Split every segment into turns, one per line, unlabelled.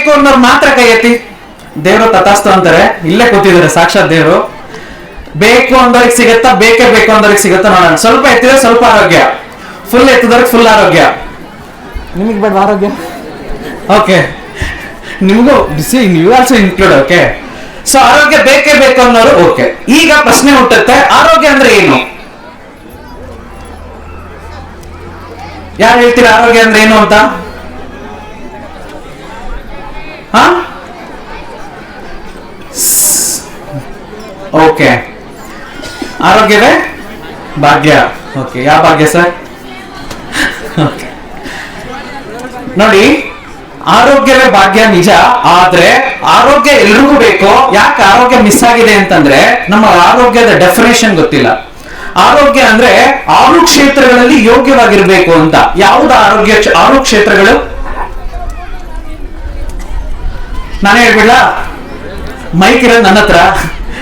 ಬೇಕು ಅನ್ನೋರು ಮಾತ್ರ ಕೈ ಎತ್ತಿ. ದೇವರು ತಥಾಸ್ತು ಅಂತಾರೆ. ಇಲ್ಲೇ ಕೂತಿದ್ದಾರೆ ಸಾಕ್ಷಾತ್ ದೇವರು. ಬೇಕು ಅಂದವ್ರಿಗೆ ಸಿಗತ್ತಾ ಬೇಕೇ ಬೇಕು ಅಂದವ್ರಿಗೆ ಸಿಗತ್ತಾ ನೋಡೋಣ. ಸ್ವಲ್ಪ ಎತ್ತಿದ್ರೆ ಸ್ವಲ್ಪ ಆರೋಗ್ಯ. ಫುಲ್ ಎತ್ತಿದವ್ರಿಗೆ ಫುಲ್ ಆರೋಗ್ಯ. ನಿಮಗೆ ಬೇಡ ಆರೋಗ್ಯ. ಓಕೆ ನಿಮಗೂ ಬಿಸಿ ನೀವು ಆಲ್ಸೋ ಇನ್ಕ್ಲೂಡ್ ಓಕೆ ಸೊ ಆರೋಗ್ಯ ಬೇಕೇ ಬೇಕು ಅನ್ನೋರು ಓಕೆ ಈಗ ಪ್ರಶ್ನೆ ಹುಟ್ಟುತ್ತೆ ಆರೋಗ್ಯ ಅಂದ್ರೆ ಏನು? ಯಾರು ಹೇಳ್ತೀರಾ ಆರೋಗ್ಯ ಅಂದ್ರೆ ಏನು ಅಂತ? ಓಕೆ. ಆರೋಗ್ಯವೇ? ಭಾಗ್ಯ. ಓಕೆ, ಯಾವ ಭಾಗ್ಯ ಸರ್? ನೋಡಿ, ಆರೋಗ್ಯವೇ ಭಾಗ್ಯ ನಿಜ, ಆದ್ರೆ ಆರೋಗ್ಯ ಎಲ್ರಿಗೂ ಬೇಕು? ಯಾಕೆ ಆರೋಗ್ಯ ಮಿಸ್ ಆಗಿದೆ ಅಂತಂದ್ರೆ ನಮ್ಮ ಆರೋಗ್ಯದ ಡೆಫಿನೇಷನ್ ಗೊತ್ತಿಲ್ಲ. ಆರೋಗ್ಯ ಅಂದ್ರೆ ಆರು ಕ್ಷೇತ್ರಗಳಲ್ಲಿ ಯೋಗ್ಯವಾಗಿರ್ಬೇಕು ಅಂತ. ಯಾವ್ದು ಆರೋಗ್ಯ ಆರು ಕ್ಷೇತ್ರಗಳು? ನಾನು ಹೇಳ್ಬಿಡ್ಲಾ? ಮೈಕ್ ಇರೋದು ನನ್ನ ಹತ್ರ.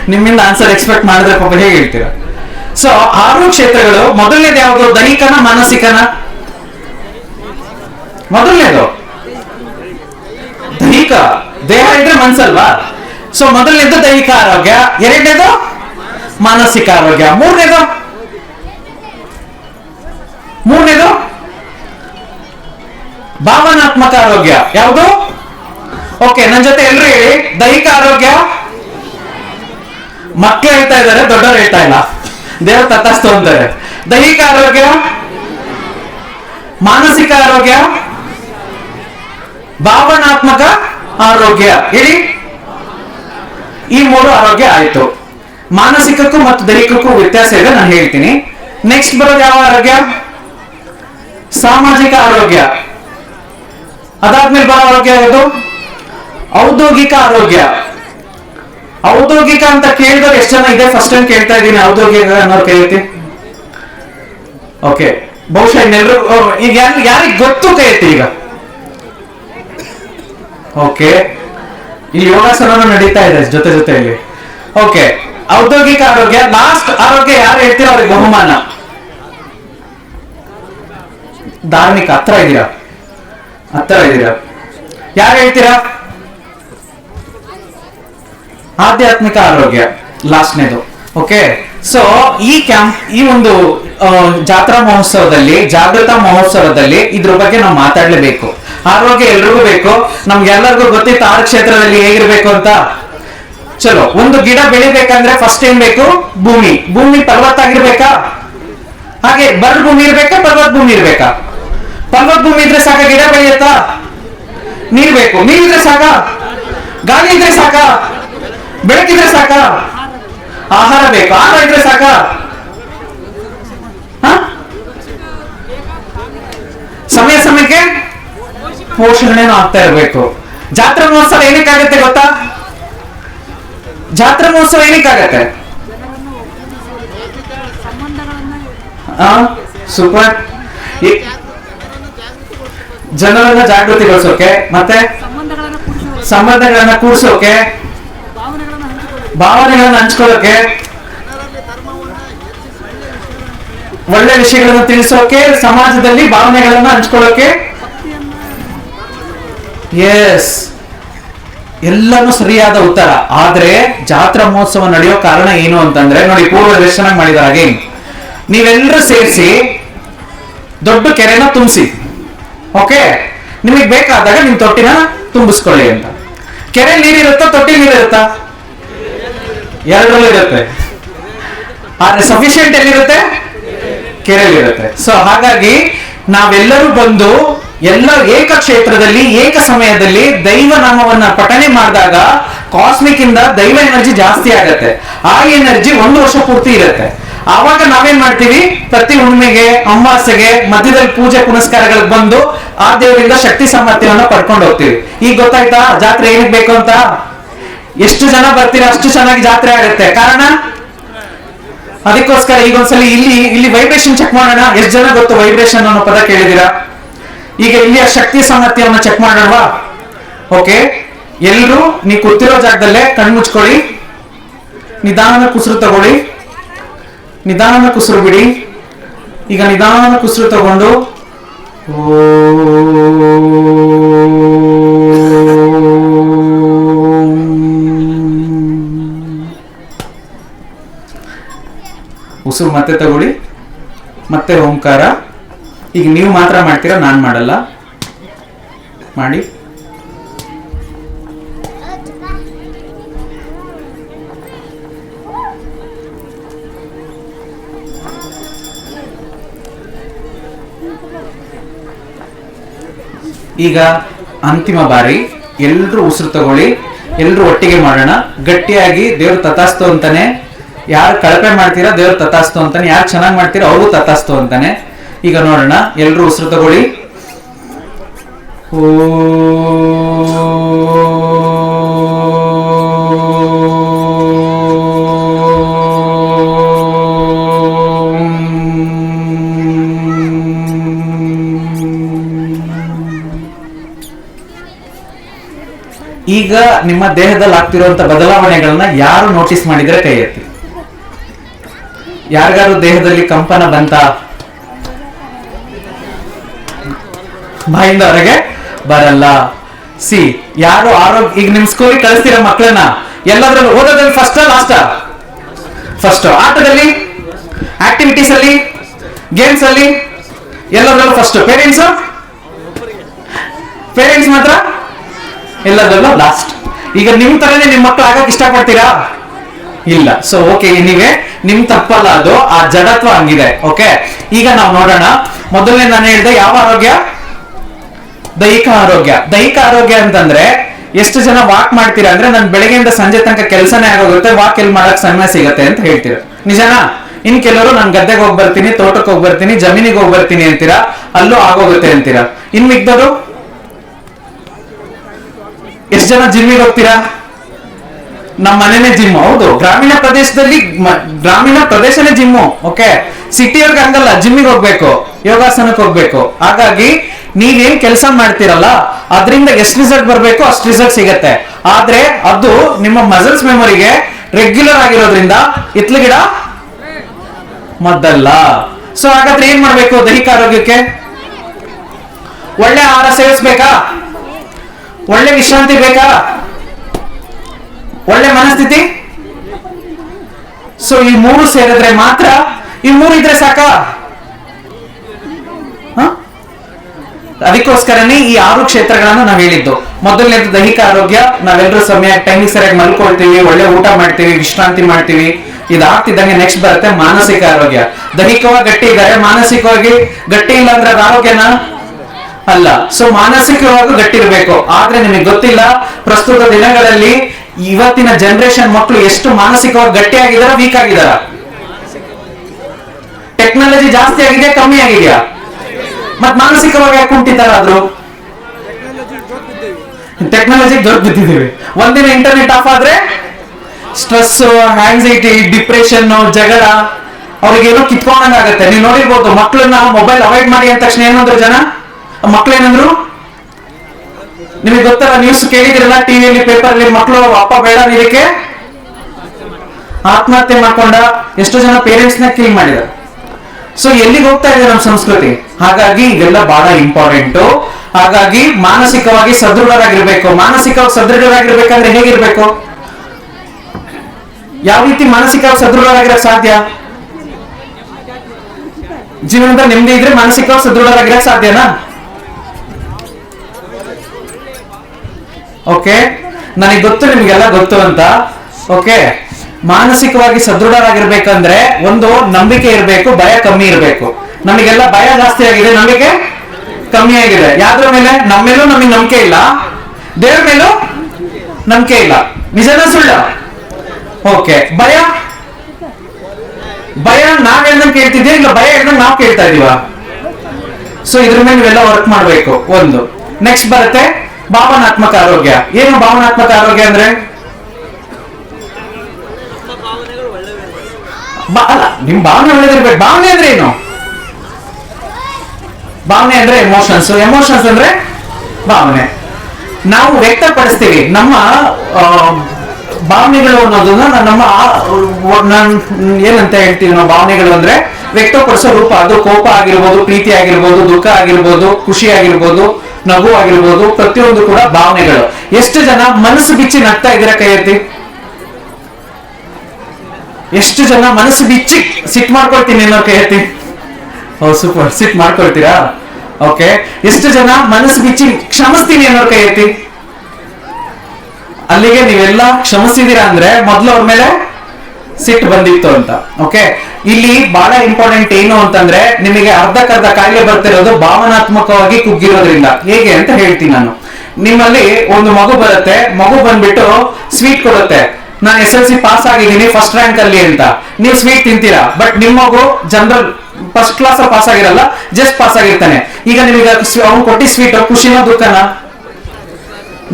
ನಿಮ್ಮಿಂದ ಆನ್ಸರ್ ಎಕ್ಸ್ಪೆಕ್ಟ್ ಮಾಡಿದ್ರೆ ಪಾಪ ಹೇಗೆ ಹೇಳ್ತೀರಾ? ಸೊ ಆರು ಕ್ಷೇತ್ರಗಳು, ಮೊದಲನೇದು ಯಾವುದು? ದೈಹಿಕನ ಮಾನಸಿಕನ? ಮೊದಲನೇದು? ದೈಹಿಕ. ದೇಹ ಇದ್ರೆ ಮನ್ಸಲ್ವಾ? ಸೊ ಮೊದಲನೇದು ದೈಹಿಕ ಆರೋಗ್ಯ, ಎರಡನೇದು ಮಾನಸಿಕ ಆರೋಗ್ಯ. ಮೂರನೇದು? ಮೂರನೇದು? ಭಾವನಾತ್ಮಕ ಆರೋಗ್ಯ. ಯಾವುದು? ಓಕೆ ನನ್ನ ಜೊತೆ ಎಲ್ರು ಹೇಳಿ. ದೈಹಿಕ ಆರೋಗ್ಯ ಮಕ್ಕಳು ಹೇಳ್ತಾ ಇದ್ದಾರೆ, ದೊಡ್ಡವರು ಹೇಳ್ತಾ ಇಲ್ಲ. ದೇವ್ರ ತತ್ತಸ್ತು ಅಂತಾರೆ. ದೈಹಿಕ ಆರೋಗ್ಯ, ಮಾನಸಿಕ ಆರೋಗ್ಯ, ಭಾವನಾತ್ಮಕ ಆರೋಗ್ಯ. ಹೇಳಿ. ಈ ಮೂರು ಆರೋಗ್ಯ ಆಯ್ತು. ಮಾನಸಿಕಕ್ಕೂ ಮತ್ತು ದೈಹಿಕಕ್ಕೂ ವ್ಯತ್ಯಾಸ ಇದೆ, ನಾನು ಹೇಳ್ತೀನಿ. ನೆಕ್ಸ್ಟ್ ಬರೋದು ಯಾವ ಆರೋಗ್ಯ? ಸಾಮಾಜಿಕ ಆರೋಗ್ಯ. ಅದಾದ್ಮೇಲೆ ಬರೋ ಆರೋಗ್ಯ ಯಾವುದು? ಔದ್ಯೋಗಿಕ ಆರೋಗ್ಯ. ಔದ್ಯೋಗಿಕ ಅಂತ ಕೇಳಿದ್ರೆ ಎಷ್ಟು ಜನ ಇದೆ? ಫಸ್ಟ್ ಟೈಮ್ ಕೇಳ್ತಾ ಇದ್ದೀನಿ. ಔದ್ಯೋಗಿಕ ಅನ್ನೋರು ಕೈ ಎತ್ತಿ ಓಕೆ ಬಹುಶಃ ಇನ್ನೆಲ್ಲರೂ ಈಗ ಯಾರು, ಯಾರಿಗೆ ಗೊತ್ತು ಕೈ ಈಗ? ಓಕೆ ಈ ಯೋಗಾಸನ ನಡೀತಾ ಇದೆ ಜೊತೆ ಜೊತೆಯಲ್ಲಿ. ಓಕೆ ಔದ್ಯೋಗಿಕ ಆರೋಗ್ಯ ಲಾಸ್ಟ್ ಆರೋಗ್ಯ ಯಾರು ಹೇಳ್ತೀರ ಅವ್ರಿಗೆ ಬಹುಮಾನ. ಧಾರ್ಮಿಕ, ಹತ್ರ ಇದ್ದೀರಾ ಹತ್ರ ಇದ್ದೀರಾ ಯಾರು ಹೇಳ್ತೀರಾ? ಆಧ್ಯಾತ್ಮಿಕ ಆರೋಗ್ಯ, ಲಾಸ್ಟ್ನೇದು. ಓಕೆ ಸೊ ಈ ಕ್ಯಾಂಪ್ ಈ ಒಂದು ಜಾತ್ರಾ ಮಹೋತ್ಸವದಲ್ಲಿ, ಜಾಗೃತ ಮಹೋತ್ಸವದಲ್ಲಿ ಇದ್ರ ಬಗ್ಗೆ ನಾವು ಮಾತಾಡ್ಲೇಬೇಕು. ಆರೋಗ್ಯ ಎಲ್ರಿಗೂ ಬೇಕು. ನಮ್ಗೆಲ್ಲರಿಗೂ ಗೊತ್ತಿತ್ತು ಆರು ಕ್ಷೇತ್ರದಲ್ಲಿ ಹೇಗಿರ್ಬೇಕು ಅಂತ. ಚಲೋ. ಒಂದು ಗಿಡ ಬೆಳಿಬೇಕಂದ್ರೆ ಫಸ್ಟ್ ಏನ್ ಬೇಕು? ಭೂಮಿ. ಭೂಮಿ ಫಲವತ್ತಾಗಿರ್ಬೇಕಾ ಹಾಗೆ ಬರ್ ಭೂಮಿ ಇರ್ಬೇಕಾ ಪರ್ವತ ಭೂಮಿ ಇರ್ಬೇಕಾ? ಪರ್ವತ ಭೂಮಿ ಇದ್ರೆ ಸಾಕ ಗಿಡ ಬೆಳೆಯುತ್ತಾ? ನೀರ್ ಬೇಕು. ನೀರಿದ್ರೆ ಸಾಕ? ಗಾಳಿ ಇದ್ರೆ ಸಾಕ? ಬೆಳಕಿದ್ರೆ ಸಾಕ? ಆಹಾರ ಬೇಕು. ಆಹಾರ ಇದ್ರೆ ಸಾಕ? ಹ? ಸಮಯ ಸಮಯಕ್ಕೆ ಪೋಷಣೆನೂ ಆಗ್ತಾ ಇರಬೇಕು. ಜಾತ್ರಾ ಮಹೋತ್ಸವ ಏನಕ್ಕಾಗತ್ತೆ ಗೊತ್ತಾ? ಜಾತ್ರಾ ಮಹೋತ್ಸವ ಏನಕ್ಕಾಗತ್ತೆ ಸೂಪರ್ ಜನರನ್ನ ಜಾಗೃತಿಗೊಳಿಸೋಕೆ ಮತ್ತೆ
ಸಂಬಂಧಗಳನ್ನು
ಕೂಡಿಸೋಕೆ
ಭಾವನೆಗಳನ್ನ
ಹಂಚ್ಕೊಳ್ಳೋಕೆ ಒಳ್ಳೆ ವಿಷಯಗಳನ್ನ ತಿಳಿಸೋಕೆ, ಸಮಾಜದಲ್ಲಿ ಭಾವನೆಗಳನ್ನ ಹಂಚ್ಕೊಳ್ಳೋಕೆ. ಎಸ್ ಎಲ್ಲನೂ ಸರಿಯಾದ ಉತ್ತರ. ಆದ್ರೆ ಜಾತ್ರಾ ಮಹೋತ್ಸವ ನಡೆಯೋ ಕಾರಣ ಏನು ಅಂತಂದ್ರೆ, ನೋಡಿ ಪೂರ್ವ ದರ್ಶನ ಮಾಡಿದ ಹಾಗೆ ನೀವೆಲ್ಲರೂ ಸೇರಿಸಿ ದೊಡ್ಡ ಕೆರೆನ ತುಂಬಿಸಿ. ಓಕೆ ನಿಮಗೆ ಬೇಕಾದಾಗ ನಿಮ್ ತೊಟ್ಟಿನ ತುಂಬಿಸ್ಕೊಳ್ಳಿ ಅಂತ. ಕೆರೆ ನೀರಿರುತ್ತಾ ತೊಟ್ಟಿ ನೀರಿರುತ್ತಾ? ಎರಡರಲ್ಲೂ ಇರುತ್ತೆ. ಆದ್ರೆ ಸಫಿಶಿಯಂಟ್ ಎಲ್ಲಿರುತ್ತೆ? ಕೆರೆಯಲ್ಲಿರುತ್ತೆ. ಸೊ ಹಾಗಾಗಿ ನಾವೆಲ್ಲರೂ ಬಂದು ಎಲ್ಲ ಏಕ ಕ್ಷೇತ್ರದಲ್ಲಿ, ಏಕ ಸಮಯದಲ್ಲಿ ದೈವ ನಾಮವನ್ನ ಪಠನೆ ಮಾಡಿದಾಗ ಕಾಸ್ಮಿಕ್ ಇಂದ ದೈವ ಎನರ್ಜಿ ಜಾಸ್ತಿ ಆಗತ್ತೆ. ಆ ಎನರ್ಜಿ ಒಂದು ವರ್ಷ ಪೂರ್ತಿ ಇರುತ್ತೆ. ಆವಾಗ ನಾವೇನ್ ಮಾಡ್ತೀವಿ? ಪ್ರತಿ ಹುಣ್ಣಿಮೆಗೆ, ಅಮಾವಾಸ್ಯೆಗೆ, ಮಧ್ಯದಲ್ಲಿ ಪೂಜೆ, ಪುನಸ್ಕಾರಗಳಿಗೆ ಬಂದು ಆ ದೇವರಿಂದ ಶಕ್ತಿ ಸಾಮರ್ಥ್ಯವನ್ನ ಪಡ್ಕೊಂಡು ಹೋಗ್ತೀವಿ. ಈಗ ಗೊತ್ತಾಯ್ತಾ? ಜಾತ್ರೆ ಏನಕ್ಕೆ ಬೇಕು ಅಂತ? ಎಷ್ಟು ಜನ ಬರ್ತೀರಾ ಅಷ್ಟು ಚೆನ್ನಾಗಿ ಜಾತ್ರೆ ಆಗುತ್ತೆ. ಕಾರಣ? ಅದಕ್ಕೋಸ್ಕರ ಈಗ ಒಂದ್ಸಲಿ ಇಲ್ಲಿ ಇಲ್ಲಿ ವೈಬ್ರೇಷನ್ ಚೆಕ್ ಮಾಡೋಣ. ಎಷ್ಟು ಜನ ಗೊತ್ತು ವೈಬ್ರೇಷನ್ ಅನ್ನೋ ಪದ ಕೇಳಿದಿರಾ ಈಗ ಇಲ್ಲಿಯ ಶಕ್ತಿ ಸಾಮರ್ಥ್ಯವನ್ನು ಚೆಕ್ ಮಾಡೋಣವಾ? ಓಕೆ ಎಲ್ಲರೂ ನೀವು ಕೂತಿರೋ ಜಾಗದಲ್ಲೇ ಕಣ್ಮುಚ್ಕೊಳ್ಳಿ ನಿಧಾನ ಕುಸಿರು ತಗೊಳ್ಳಿ. ನಿಧಾನ ಕುಸಿರು ಬಿಡಿ. ಈಗ ನಿಧಾನ ಕುಸಿರು ತಗೊಂಡು. ಓ. ಉಸಿರು ಮತ್ತೆ ತಗೊಳ್ಳಿ, ಮತ್ತೆ ಓಂಕಾರ. ಈಗ ನೀವು ಮಾತ್ರ ಮಾಡ್ತೀರಾ, ನಾನು ಮಾಡಲ್ಲ. ಮಾಡಿ. ಈಗ ಅಂತಿಮ ಬಾರಿ ಎಲ್ರು ಉಸಿರು ತಗೊಳ್ಳಿ, ಎಲ್ರು ಒಟ್ಟಿಗೆ ಮಾಡೋಣ. ಗಟ್ಟಿಯಾಗಿ ದೇವ್ರು ತಥಾಸ್ತು ಅಂತಾನೆ ಯಾರು ಕಳಪೆ ಮಾಡ್ತೀರಾ ದೇವ್ರು ತಥಾಸ್ತು ಅಂತಾನೆ, ಯಾರು ಚೆನ್ನಾಗಿ ಮಾಡ್ತೀರಾ ಅವರು ತಥಾಸ್ತು ಅಂತಾನೆ. ಈಗ ನೋಡೋಣ, ಎಲ್ರು ಉಸಿರು ತಗೊಳ್ಳಿ. ಈಗ ನಿಮ್ಮ ದೇಹದಲ್ಲಿ ಆಗ್ತಿರುವಂತ ಬದಲಾವಣೆಗಳನ್ನ ಯಾರು ನೋಟಿಸ್ ಮಾಡಿದ್ರೆ ಕೈ ಎತ್ತಿ? ಯಾರಿಗಾರು ದೇಹದಲ್ಲಿ ಕಂಪನ ಬಂತ? ಬಾಯಿಂದ ಹೊರಗೆ ಬರಲ್ಲ. ಸಿ, ಯಾರು ಆರೋಗ್ಯ ಈಗ ನಿಮ್ ಸ್ಕೂಲಿಗೆ ಕಳಿಸ್ತೀರ ಮಕ್ಕಳನ್ನ ಎಲ್ಲದ್ರಲ್ಲೂ ಓದೋದ್ರಲ್ಲಿ ಫಸ್ಟ್ ಲಾಸ್ಟ್ ಫಸ್ಟ್ ಆಟದಲ್ಲಿ ಆಕ್ಟಿವಿಟೀಸ್ ಅಲ್ಲಿ ಗೇಮ್ಸ್ ಅಲ್ಲಿ, ಎಲ್ಲದ್ರಲ್ಲೂ ಫಸ್ಟ್ ಪೇರೆಂಟ್ಸ್ ಪೇರೆಂಟ್ಸ್ ಮಾತ್ರ? ಎಲ್ಲದರಲ್ಲೂ ಲಾಸ್ಟ್ ಈಗ ನಿಮ್ ತರನೇ ನಿಮ್ ಮಕ್ಕಳು ಆಗಕ್ಕೆ ಇಷ್ಟಪಡ್ತೀರಾ? ಇಲ್ಲ. ಸೊ ಓಕೆ ನೀವೇ ನಿಮ್ ತಪ್ಪಲ್ಲ ಅದು, ಆ ಜಡತ್ವ ಹಂಗಿದೆ ಓಕೆ ಈಗ ನಾವು ನೋಡೋಣ. ಮೊದಲನೇ ನಾನು ಹೇಳಿದೆ, ಯಾವ ಆರೋಗ್ಯ? ದೈಹಿಕ ಆರೋಗ್ಯ. ದೈಹಿಕ ಆರೋಗ್ಯ ಅಂತಂದ್ರೆ, ಎಷ್ಟು ಜನ ವಾಕ್ ಮಾಡ್ತೀರಾ ಅಂದ್ರೆ ನಾನು ಬೆಳಗ್ಗೆಯಿಂದ ಸಂಜೆ ತನಕ ಕೆಲಸನೇ ಆಗೋಗುತ್ತೆ ವಾಕ್ ಎಲ್ಲಿ ಮಾಡಕ್ ಸಮಯ ಸಿಗತ್ತೆ ಅಂತ ಹೇಳ್ತೀರ. ನಿಜನಾ? ಇನ್ ಕೆಲವರು, ನಾನು ಗದ್ದೆಗೆ ಹೋಗಿ ಬರ್ತೀನಿ, ತೋಟಕ್ಕೆ ಹೋಗಿ ಬರ್ತೀನಿ, ಜಮೀನಿಗೆ ಹೋಗಿ ಬರ್ತೀನಿ ಅಂತೀರಾ, ಅಲ್ಲೂ ಆಗೋಗುತ್ತೆ ಅಂತೀರಾ. ಇನ್ ಮಿಕ್ದವರು? ಎಷ್ಟು ಜನ ಜಿಮ್ಮಿಗೆ ಹೋಗ್ತೀರಾ? ನಮ್ಮ ಮನೆನೇ ಜಿಮ್ ಹೌದು, ಗ್ರಾಮೀಣ ಪ್ರದೇಶದಲ್ಲಿ ಗ್ರಾಮೀಣ ಪ್ರದೇಶನೇ ಜಿಮ್ಮು ಓಕೆ ಸಿಟಿಯವ್ರಿಗೆ ಹಂಗಲ್ಲ ಜಿಮ್ಮಿಗೆ ಹೋಗ್ಬೇಕು ಯೋಗಾಸನಕ್ಕೆ ಹೋಗ್ಬೇಕು. ಹಾಗಾಗಿ, ನೀವೇನ್ ಕೆಲಸ ಮಾಡ್ತೀರಲ್ಲ, ಅದರಿಂದ ಎಷ್ಟು ರಿಸಲ್ಟ್ ಬರಬೇಕು, ಅಷ್ಟು ರಿಸಲ್ಟ್ ಸಿಗತ್ತೆ. ಆದ್ರೆ, ಅದು ನಿಮ್ಮ ಮಸಲ್ಸ್ ಮೆಮೊರಿಗೆ ರೆಗ್ಯುಲರ್ ಆಗಿರೋದ್ರಿಂದ, ಇತ್ಲ ಗಿಡ ಮದ್ದಲ್ಲ. ಸೊ ಹಾಗಾದ್ರೆ ಏನ್ ಮಾಡ್ಬೇಕು ದೈಹಿಕ ಆರೋಗ್ಯಕ್ಕೆ? ಒಳ್ಳೆ ಆಹಾರ ಸೇವಿಸ್ಬೇಕಾ? ಒಳ್ಳೆ ವಿಶ್ರಾಂತಿ ಬೇಕಾ? ಒಳ್ಳೆ ಮನಸ್ಥಿತಿ? ಸೊ ಈ ಮೂರು ಸೇರಿದ್ರೆ ಮಾತ್ರ, ಈ ಮೂರು ಇದ್ರೆ ಸಾಕ? ಅದಕ್ಕೋಸ್ಕರನೇ ಈ ಆರು ಕ್ಷೇತ್ರಗಳನ್ನ ನಾವು ಹೇಳಿದ್ದು. ಮೊದಲನೇದು ದೈಹಿಕ ಆರೋಗ್ಯ, ನಾವೆಲ್ಲರೂ ಸಮಯ ಟೈಮಿಗೆ ಸರಿಯಾಗಿ ಮಲ್ಕೊಳ್ತೀವಿ, ಒಳ್ಳೆ ಊಟ ಮಾಡ್ತೀವಿ, ವಿಶ್ರಾಂತಿ ಮಾಡ್ತೀವಿ. ಇದಾಗ್ತಿದ್ದಂಗೆ ನೆಕ್ಸ್ಟ್ ಬರುತ್ತೆ ಮಾನಸಿಕ ಆರೋಗ್ಯ. ದೈಹಿಕವಾಗಿ ಗಟ್ಟಿ ಇದ್ದಾರೆ, ಮಾನಸಿಕವಾಗಿ ಗಟ್ಟಿ ಇಲ್ಲ ಅಂದ್ರೆ ಅದು ಆರೋಗ್ಯನ? ಅಲ್ಲ. ಸೊ ಮಾನಸಿಕವಾಗೂ ಗಟ್ಟಿ ಇರಬೇಕು. ಆದ್ರೆ ನಿಮಗೆ ಗೊತ್ತಿಲ್ಲ, ಪ್ರಸ್ತುತ ದಿನಗಳಲ್ಲಿ ಇವತ್ತಿನ ಜನರೇಷನ್ ಮಕ್ಕಳು ಎಷ್ಟು ಮಾನಸಿಕವಾಗಿ ಗಟ್ಟಿಯಾಗಿದಾರ ವೀಕ್ ಆಗಿದಾರ ಟೆಕ್ನಾಲಜಿ ಜಾಸ್ತಿ ಆಗಿದೆ ಕಮ್ಮಿ ಆಗಿದೆಯಾ? ಮತ್ ಮಾನಸಿಕವಾಗಿ ಯಾಕೆ ಕುಂಠಿತರಾದ್ರು ಟೆಕ್ನಾಲಜಿ ದೊಡ್ಡ ಬಿದ್ದಿದ್ದೀವಿ. ಒಂದಿನ ಇಂಟರ್ನೆಟ್ ಆಫ್ ಆದ್ರೆ ಸ್ಟ್ರೆಸ್ ಆಂಗ್ಸೈಟಿ ಡಿಪ್ರೆಷನ್ ಜಗಳ, ಅವ್ರಿಗೇನೋ ಕಿತ್ಕೊಂಡಂಗಾಗತ್ತೆ. ನೀವು ನೋಡಿರ್ಬೋದು ಮಕ್ಕಳನ್ನ ಮೊಬೈಲ್ ಅವಾಯ್ಡ್ ಮಾಡಿ ಅಂದ ತಕ್ಷಣ ಏನಂದ್ರು ಜನ? ಮಕ್ಳೇನಂದ್ರು? ನಿಮಗೆ ಗೊತ್ತಲ್ಲ ನ್ಯೂಸ್ ಕೇಳಿದಿರಲ್ಲ ಟಿವಿಯಲ್ಲಿ ಪೇಪರ್ ಅಲ್ಲಿ ಮಕ್ಕಳು ಅಪ್ಪ ಬೇಡ ಇದಕ್ಕೆ ಆತ್ಮಹತ್ಯೆ ಮಾಡ್ಕೊಂಡ ಎಷ್ಟೋ ಜನ ಪೇರೆಂಟ್ಸ್ನ ಕ್ಲೀನ್ ಮಾಡಿದ. ಸೊ ಎಲ್ಲಿಗೆ ಹೋಗ್ತಾ ಇದೆ ನಮ್ಮ ಸಂಸ್ಕೃತಿ? ಹಾಗಾಗಿ ಇದೆಲ್ಲ ಬಹಳ ಇಂಪಾರ್ಟೆಂಟ್ ಹಾಗಾಗಿ ಮಾನಸಿಕವಾಗಿ ಸದೃಢರಾಗಿರ್ಬೇಕು. ಮಾನಸಿಕವಾಗಿ ಸದೃಢರಾಗಿರ್ಬೇಕಂದ್ರೆ ಹೇಗಿರ್ಬೇಕು? ಯಾವ ರೀತಿ ಮಾನಸಿಕವಾಗಿ ಸದೃಢರಾಗಿರಕ್ ಸಾಧ್ಯ? ಜೀವನದಲ್ಲಿ ನೆಮ್ಮದಿ ಇದ್ರೆ ಮಾನಸಿಕವಾಗಿ ಸದೃಢರಾಗಿರಕ್ ಸಾಧ್ಯನಾ? ಓಕೆ ನನಗೆ ಗೊತ್ತು, ನಿಮ್ಗೆಲ್ಲ ಗೊತ್ತು ಅಂತ. ಓಕೆ ಮಾನಸಿಕವಾಗಿ ಸದೃಢರಾಗಿರ್ಬೇಕಂದ್ರೆ ಒಂದು, ನಂಬಿಕೆ ಇರಬೇಕು, ಭಯ ಕಮ್ಮಿ ಇರಬೇಕು. ನಮಗೆಲ್ಲ ಭಯ ಜಾಸ್ತಿ ಆಗಿದೆ ನಂಬಿಕೆ ಕಮ್ಮಿ ಆಗಿದೆ. ಯಾವ್ದ್ರ ಮೇಲೆ? ನಮ್ಮ ಮೇಲೂ ನಮಗೆ ನಂಬಿಕೆ ಇಲ್ಲ. ದೇವ್ರ ಮೇಲೂ ನಂಬಿಕೆ ಇಲ್ಲ. ನಿಜನ ಸುಳ್ಳ? ಓಕೆ ಭಯ? ಭಯ ನಾವ್ ಹೇಳ್ದಂಗೆ ಕೇಳ್ತಿದ್ದೀವಿ ಇಲ್ಲ ಭಯ ಹೇಳ್ದಂಗೆ ನಾವ್ ಕೇಳ್ತಾ ಇದೀವ? ಸೊ ಇದ್ರ ಮೇಲೆ ನೀವೆಲ್ಲ ವರ್ಕ್ ಮಾಡ್ಬೇಕು. ಒಂದು. ನೆಕ್ಸ್ಟ್ ಬರುತ್ತೆ. ಭಾವನಾತ್ಮಕ ಆರೋಗ್ಯ. ಏನು ಭಾವನಾತ್ಮಕ ಆರೋಗ್ಯ ಅಂದ್ರೆ? ಅಲ್ಲ, ನಿಮ್ ಭಾವನೆ ಒಳ್ಳೇದಿರ್ಬೇಕು. ಭಾವನೆ ಅಂದ್ರೆ ಏನು? ಭಾವನೆ ಅಂದ್ರೆ ಎಮೋಷನ್ಸ್ ಎಮೋಷನ್ಸ್ ಅಂದ್ರೆ ಭಾವನೆ. ನಾವು ವ್ಯಕ್ತಪಡಿಸ್ತೀವಿ. ನಮ್ಮ ಭಾವನೆಗಳು ಅನ್ನೋದನ್ನ ನಮ್ಮ ಏನಂತ ಹೇಳ್ತೀವಿ ನಾವು ಭಾವನೆಗಳು ಅಂದ್ರೆ ವ್ಯಕ್ತಪಡಿಸೋ ರೂಪ. ಅದು ಕೋಪ ಆಗಿರ್ಬೋದು, ಪ್ರೀತಿ ಆಗಿರ್ಬೋದು, ದುಃಖ ಆಗಿರ್ಬೋದು, ಖುಷಿ ಆಗಿರ್ಬೋದು ನಗು ಆಗಿರ್ಬೋದು, ಪ್ರತಿಯೊಂದು ಕೂಡ ಭಾವನೆಗಳು. ಎಷ್ಟು ಜನ ಮನಸ್ಸು ಬಿಚ್ಚಿ ನಗ್ತಾ ಇದ್ದೀರಾ ಕೈ ಎತ್ತಿ ಎಷ್ಟು ಜನ ಮನಸ್ಸು ಬಿಚ್ಚಿ ಸಿಟ್ ಮಾಡ್ಕೊಳ್ತೀನಿ ಅನ್ನೋ ಕೈ ಎತ್ತಿ ಸೂಪರ್ ಸಿಟ್ ಮಾಡ್ಕೊಳ್ತೀರಾ? ಓಕೆ. ಎಷ್ಟು ಜನ ಮನಸ್ಸು ಬಿಚ್ಚಿ ಕ್ಷಮಿಸ್ತೀನಿ ಅನ್ನೋ ಕೈ ಎತ್ತಿ ಅಲ್ಲಿಗೆ ನೀವೆಲ್ಲ ಕ್ಷಮಿಸಿದೀರಾ ಅಂದ್ರೆ ಮೊದ್ಲು ಅವ್ರ ಮೇಲೆ ಸಿಟ್ಟು ಬಂದಿತ್ತು ಅಂತ. ಓಕೆ ಇಲ್ಲಿ ಬಹಳ ಇಂಪಾರ್ಟೆಂಟ್ ಏನು ಅಂತಂದ್ರೆ ನಿಮಗೆ ಅರ್ಧಕ್ಕರ್ಧ ಕಾಯಿಲೆ ಬರ್ತಿರೋದು ಭಾವನಾತ್ಮಕವಾಗಿ ಕುಗ್ಗಿರೋದ್ರಿಂದ. ಹೇಗೆ ಅಂತ ಹೇಳ್ತೀನಿ ನಾನು. ನಿಮ್ಮಲ್ಲಿ ಒಂದು ಮಗು ಬರುತ್ತೆ. ಮಗು ಬಂದ್ಬಿಟ್ಟು ಸ್ವೀಟ್ ಕೊಡುತ್ತೆ. ನಾನು ಎಸ್ ಎಲ್ ಸಿ ಪಾಸ್ ಆಗಿದ್ದೀನಿ ಫಸ್ಟ್ ರ್ಯಾಂಕ್ ಅಲ್ಲಿ ಅಂತ. ನೀವು ಸ್ವೀಟ್ ತಿಂತೀರಾ? ಬಟ್ ನಿಮ್ಮ ಮಗು ಜನರಲ್ ಫಸ್ಟ್ ಕ್ಲಾಸ್ ಪಾಸ್ ಆಗಿರಲ್ಲ ಜಸ್ಟ್ ಪಾಸ್ ಆಗಿರ್ತಾನೆ. ಈಗ ನಿಮಗೆ ಅವ್ನು ಕೊಟ್ಟಿ ಸ್ವೀಟ್ ಖುಷಿನ ದುಃಖನ?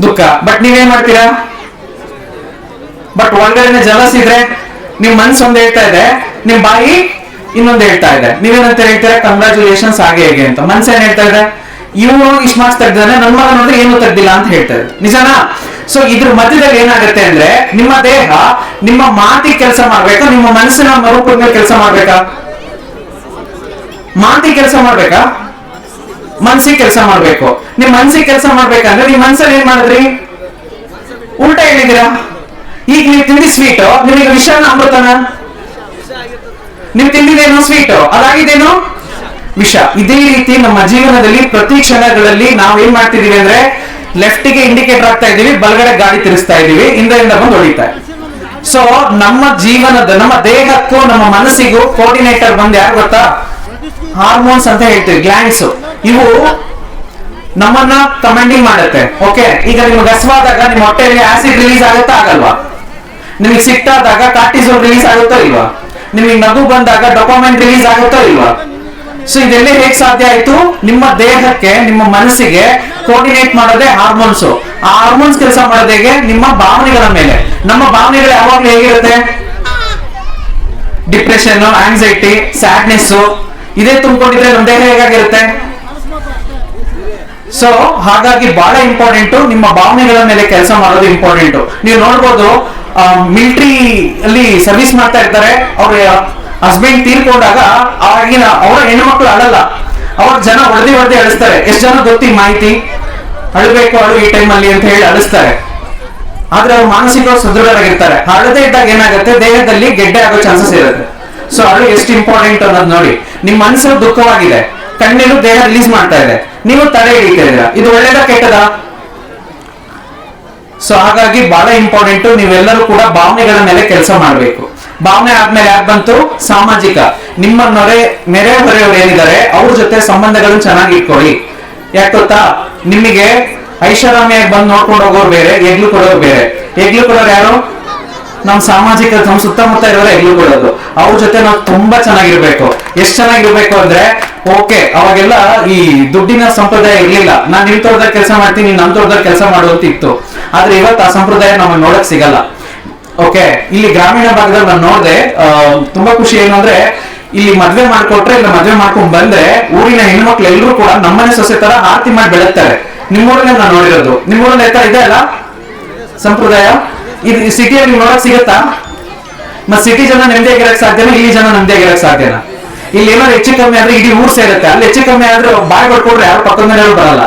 ದುಃಖ. ಬಟ್ ನೀವೇನ್ ಮಾಡ್ತೀರಾ? ಬಟ್ ಒಳಗಡೆ ಜಲಸ್ ಇದ್ರೆ ನಿಮ್ ಮನ್ಸು ಒಂದ್ ಹೇಳ್ತಾ ಇದೆ, ನಿಮ್ ಬಾಯಿ ಇನ್ನೊಂದ್ ಹೇಳ್ತಾ ಇದೆ. ನೀವೇನಂತ ಹೇಳ್ತೀರಾ? ಕಂಗ್ರಾಚುಲೇಷನ್ಸ್ ಹಾಗೆ ಹೇಗೆ ಅಂತ. ಮನ್ಸು ಏನ್ ಹೇಳ್ತಾ ಇದೆ? ಇವನು ಇಷ್ಟು ಮಾರ್ಕ್ಸ್ ತೆಗ್ದಾನೆ ನನ್ನ ಮಗ ನೋಡಿದ್ರೆ ಏನು ತೆಗ್ದಿಲ್ಲ ಅಂತ ಹೇಳ್ತಾ ಇದೆ. ನಿಜನಾ? ಸೊ ಇದ್ರ ಮಧ್ಯದಲ್ಲಿ ಏನಾಗುತ್ತೆ ಅಂದ್ರೆ, ನಿಮ್ಮ ದೇಹ ನಿಮ್ಮ ಮಾತಿ ಕೆಲಸ ಮಾಡ್ಬೇಕಾ? ನಿಮ್ಮ ಮನಸ್ಸಿನ ಮರುಪೂರ್ಣ ಕೆಲಸ ಮಾಡ್ಬೇಕಾ? ಮಾತಿ ಕೆಲಸ ಮಾಡ್ಬೇಕಾ? ಮನ್ಸಿಗೆ ಕೆಲಸ ಮಾಡ್ಬೇಕು. ನಿಮ್ ಮನ್ಸಿಗೆ ಕೆಲಸ ಮಾಡ್ಬೇಕಂದ್ರೆ ನಿಮ್ ಮನ್ಸಲ್ಲಿ ಏನ್ ಮಾಡಿದ್ರಿ? ಉಲ್ಟಾ ಹೇಳಿದೀರಾ ಈಗ ನೀವು ತಿಂಡಿ ಸ್ವೀಟ್ ನಿಮಗೆ ವಿಷನ ಅಮೃತನ? ನೀವು ತಿಂದಿದ್ದೇನು ಸ್ವೀಟ್ ಅದಾಗಿದ್ದೇನು? ವಿಷ. ಇದೇ ರೀತಿ ನಮ್ಮ ಜೀವನದಲ್ಲಿ ಪ್ರತಿ ಕ್ಷಣಗಳಲ್ಲಿ ನಾವು ಏನ್ ಮಾಡ್ತಿದೀವಿ ಅಂದ್ರೆ ಲೆಫ್ಟ್ಗೆ ಇಂಡಿಕೇಟರ್ ಆಗ್ತಾ ಇದೀವಿ ಬಲಗಡೆ ಗಾಡಿ ತಿರುಗಿಸ್ತಾ ಇದೀವಿ ಹಿಂದೆಯಿಂದ ಬಂದು ಹೊಡಿತಾ ಸೊ ನಮ್ಮ ಜೀವನದ, ನಮ್ಮ ದೇಹಕ್ಕೂ, ನಮ್ಮ ಮನಸ್ಸಿಗೂ ಕೋರ್ಡಿನೇಟರ್ ಬಂದು ಯಾರು ಗೊತ್ತಾ? ಹಾರ್ಮೋನ್ಸ್ ಅಂತ ಹೇಳ್ತೀವಿ ಗ್ಲಾಂಡ್ಸ್ ಇವು ನಮ್ಮನ್ನ ಕಮಾಂಡಿಂಗ್ ಮಾಡುತ್ತೆ. ಓಕೆ ಈಗ ನಿಮ್ಗೆ ಹಸುವಾದಾಗ ನಿಮ್ಮ ಹೊಟ್ಟೆಯಲ್ಲಿ ಆಸಿಡ್ ರಿಲೀಸ್ ಆಗುತ್ತಾ ಆಗಲ್ವಾ? ನಿಮಗೆ ಸಿಟ್ಟಾದಾಗ ಕಾರ್ಟಿಸೋಲ್ ರಿಲೀಸ್ ಆಗುತ್ತೋ ಇಲ್ವಾ? ನಿಮಗೆ ನಗು ಬಂದಾಗ ಡಾಕ್ಯುಮೆಂಟ್ ರಿಲೀಸ್ ಆಗುತ್ತೋ ಇಲ್ವಾ? ಸೊ ಇದೆಲ್ಲ ಹೇಗೆ ಸಾಧ್ಯ ಆಯ್ತು? ನಿಮ್ಮ ದೇಹಕ್ಕೆ, ನಿಮ್ಮ ಮನಸ್ಸಿಗೆ ಕೋಆರ್ಡಿನೇಟ್ ಮಾಡೋದೇ ಹಾರ್ಮೋನ್ಸ್ ಆ ಹಾರ್ಮೋನ್ಸ್ ಕೆಲಸ ಮಾಡೋದು ನಿಮ್ಮ ಭಾವನೆಗಳ ಮೇಲೆ. ನಮ್ಮ ಭಾವನೆಗಳು ಯಾವಾಗಲೂ ಹೇಗಿರುತ್ತೆ? ಡಿಪ್ರೆಷನ್ ಆಂಗ್ಸೈಟಿ ಸ್ಯಾಡ್ನೆಸ್ ಇದೇ ತುಂಬಿಕೊಂಡಿದ್ರೆ ನಮ್ಮ ದೇಹ ಹೇಗಾಗಿರುತ್ತೆ? ಸೊ ಹಾಗಾಗಿ ಬಹಳ ಇಂಪಾರ್ಟೆಂಟ್ ನಿಮ್ಮ ಭಾವನೆಗಳ ಮೇಲೆ ಕೆಲಸ ಮಾಡೋದು ಇಂಪಾರ್ಟೆಂಟ್ ನೀವು ನೋಡ್ಬೋದು ಮಿಲಿಟರಿ ಅಲ್ಲಿ ಸರ್ವಿಸ್ ಮಾಡ್ತಾ ಇರ್ತಾರೆ. ಅವ್ರ ಹಸ್ಬೆಂಡ್ ತೀರ್ಕೊಂಡಾಗ ಆಗಿನ ಅವರ ಹೆಣ್ಮಕ್ಳು ಅಳಲ್ಲ ಅವ್ರ ಜನ ಹೊಡೆದಿ ಹೊಡೆದಿ ಅಳಿಸ್ತಾರೆ. ಎಷ್ಟು ಜನ ಗೊತ್ತಿ ಮಾಹಿತಿ? ಅಳಬೇಕು, ಅಳು ಈ ಟೈಮಲ್ಲಿ ಅಂತ ಹೇಳಿ ಅಳಿಸ್ತಾರೆ. ಆದ್ರೆ ಅವ್ರು ಮಾನಸಿಕ ಸದೃಢರಾಗಿರ್ತಾರೆ. ಅಳದೇ ಇದ್ದಾಗ ಏನಾಗುತ್ತೆ? ದೇಹದಲ್ಲಿ ಗೆಡ್ಡೆ ಆಗೋ ಚಾನ್ಸಸ್ ಇರುತ್ತೆ. ಸೊ ಅಳು ಎಷ್ಟು ಇಂಪಾರ್ಟೆಂಟ್ ಅನ್ನೋದು ನೋಡಿ. ನಿಮ್ ಮನಸ್ಸು ದುಃಖವಾಗಿದೆ. ಕಣ್ಣೀರು ದೇಹ ರಿಲೀಸ್ ಮಾಡ್ತಾ ಇದೆ. ನೀವು ತಡೆ ಹಿಡಿತಾ ಇದು ಒಳ್ಳೇದ ಕೆಟ್ಟದ? ಸೊ ಹಾಗಾಗಿ ಬಹಳ ಇಂಪಾರ್ಟೆಂಟ್ ನೀವೆಲ್ಲರೂ ಕೂಡ ಭಾವನೆಗಳ ಮೇಲೆ ಕೆಲಸ ಮಾಡಬೇಕು. ಭಾವನೆ ಆದ್ಮೇಲೆ ಯಾಕೆ ಬಂತು? ಸಾಮಾಜಿಕ. ನಿಮ್ಮ ನೊರೆ, ನೆರೆ ಹೊರೆಯವರು ಏನಿದ್ದಾರೆ, ಅವ್ರ ಜೊತೆ ಸಂಬಂಧಗಳನ್ನ ಚೆನ್ನಾಗಿ ಇಟ್ಕೊಳ್ಳಿ. ಯಾಕೆ ಗೊತ್ತಾ? ನಿಮಗೆ ಐಷಾರಾಮಿಯಾಗಿ ಬಂದು ನೋಡ್ಕೊಂಡು ಹೋಗೋರು ಬೇರೆ ಎಗ್ಲು ಕೊಡೋರು ಬೇರೆ. ಎಗ್ಲು ಕೊಡೋರು ಯಾರು? ನಮ್ ಸಾಮಾಜಿಕ ನಮ್ಮ ಸುತ್ತಮುತ್ತ ಇರೋರು ಎಲ್ಲೂ ಕೊಡೋದು. ಅವ್ರ ಜೊತೆ ನಾವು ತುಂಬಾ ಚೆನ್ನಾಗಿರ್ಬೇಕು. ಎಷ್ಟ್ ಚೆನ್ನಾಗಿರ್ಬೇಕು ಅಂದ್ರೆ, ಓಕೆ, ಅವಾಗೆಲ್ಲ ಈ ದುಡ್ಡಿನ ಸಂಪ್ರದಾಯ ಇರ್ಲಿಲ್ಲ. ನಾನ್ ನಿಮ್ ತೋಟದಾಗ ಕೆಲಸ ಮಾಡ್ತೀನಿ, ನಮ್ ತೋಟದಾಗ ಕೆಲಸ ಮಾಡುವಂತ ಇತ್ತು. ಆದ್ರೆ ಇವತ್ತು ಆ ಸಂಪ್ರದಾಯ ನಮಗೆ ನೋಡಕ್ ಸಿಗಲ್ಲ. ಓಕೆ, ಇಲ್ಲಿ ಗ್ರಾಮೀಣ ಭಾಗದಲ್ಲಿ ನಾನು ನೋಡಿದೆ ತುಂಬಾ ಖುಷಿ ಏನಂದ್ರೆ ಇಲ್ಲಿ ಮದ್ವೆ ಮಾಡ್ಕೊಟ್ರೆ ಇಲ್ಲ ಮದ್ವೆ ಮಾಡ್ಕೊಂಡ್ ಬಂದ್ರೆ ಊರಿನ ಹೆಣ್ಮಕ್ಳು ಎಲ್ಲರೂ ಕೂಡ ನಮ್ಮನೆ ಸೊಸೆ ತರ ಆರತಿ ಮಾಡಿ ಬೆಳಗ್ತಾರೆ. ನಿಮ್ಮೂರಲ್ಲೇ ನಾನು ನೋಡಿರೋದು. ನಿಮ್ಮೂರಲ್ಲಿ ತರ ಇದೆ ಅಲ್ಲ ಸಂಪ್ರದಾಯ? ಇದು ಸಿಟಿಯಲ್ಲಿ ನೋಡಕ್ ಸಿಗತ್ತಾ? ಮತ್ ಸಿಟಿ ಜನ ನೆಮ್ಮದಿಯಾಗಿರಕ್ ಸಾಧ್ಯನಾ? ಇಲ್ಲಿ ಜನ ನೆಮ್ಮದಿಯಾಗಿರಕ್ ಸಾಧ್ಯನಾ? ಇಲ್ಲಿ ಏನಾದ್ರು ಹೆಚ್ಚು ಕಮ್ಮಿ ಆದ್ರೆ ಇಡೀ ಊರ್ ಸೇರುತ್ತೆ. ಅಲ್ಲಿ ಹೆಚ್ಚು ಕಮ್ಮಿ ಆದ್ರೆ ಬಾಯ್ ಪಡ್ಕೊಂಡ್ರೆ ಯಾರು ಪಕ್ಕದ ಮನೆಯವರು ಬರಲ್ಲ.